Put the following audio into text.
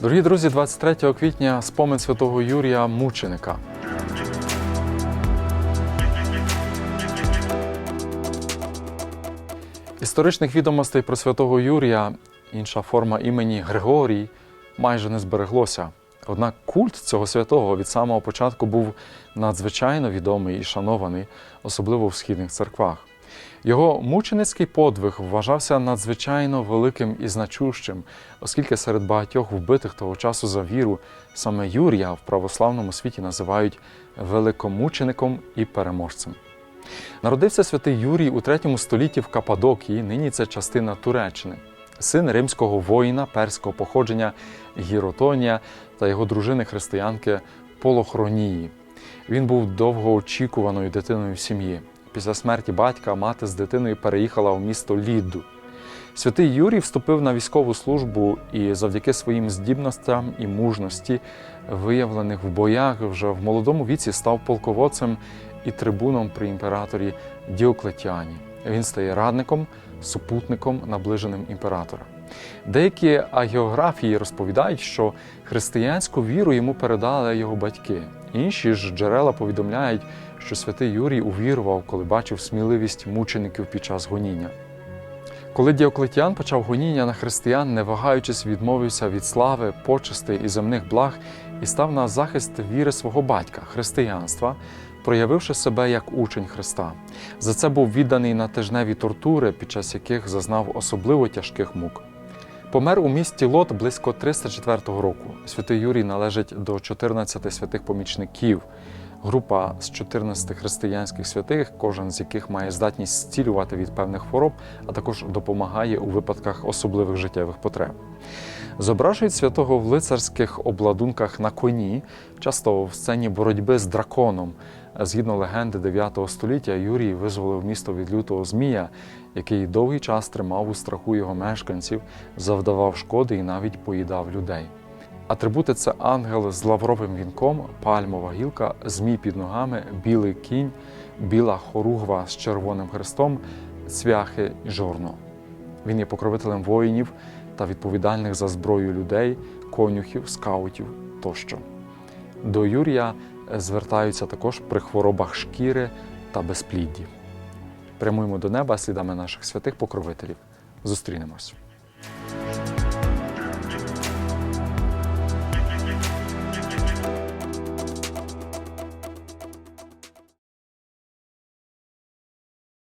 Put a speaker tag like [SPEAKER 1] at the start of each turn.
[SPEAKER 1] Дорогі друзі, 23 квітня спомин святого Юрія Мученика. Історичних відомостей про святого Юрія, інша форма імені Григорій, майже не збереглося. Однак культ цього святого від самого початку був надзвичайно відомий і шанований, особливо в східних церквах. Його мученицький подвиг вважався надзвичайно великим і значущим, оскільки серед багатьох вбитих того часу за віру саме Юрія в православному світі називають великомучеником і переможцем. Народився святий Юрій у третьому столітті в Кападокії, нині це частина Туреччини, син римського воїна перського походження Гіротонія та його дружини християнки Полохронії. Він був довгоочікуваною дитиною сім'ї. Після смерті батька мати з дитиною переїхала у місто Лідду. Святий Юрій вступив на військову службу і завдяки своїм здібностям і мужності, виявлених в боях, вже в молодому віці став полководцем і трибуном при імператорі Діоклетіані. Він стає радником, супутником, наближеним імператора. Деякі агіографії розповідають, що християнську віру йому передали його батьки. Інші ж джерела повідомляють, що святий Юрій увірував, коли бачив сміливість мучеників під час гоніння. Коли Діоклетіан почав гоніння на християн, не вагаючись, відмовився від слави, почестей і земних благ і став на захист віри свого батька, християнства, проявивши себе як учень Христа. За це був відданий на тижневі тортури, під час яких зазнав особливо тяжких мук. Помер у місті Лот близько 304 року. Святий Юрій належить до 14 святих помічників. Група з 14 християнських святих, кожен з яких має здатність зцілювати від певних хвороб, а також допомагає у випадках особливих життєвих потреб. Зображують святого в лицарських обладунках на коні, часто в сцені боротьби з драконом. Згідно легенди 9 століття, Юрій визволив місто від лютого змія, який довгий час тримав у страху його мешканців, завдавав шкоди і навіть поїдав людей. Атрибути це ангел з лавровим вінком, пальмова гілка, змій під ногами, білий кінь, біла хоругва з червоним хрестом, цвяхи жорно. Він є покровителем воїнів та відповідальних за зброю людей, конюхів, скаутів тощо. До Юрія звертаються також при хворобах шкіри та безплідді. Прямуємо до неба слідами наших святих покровителів. Зустрінемось.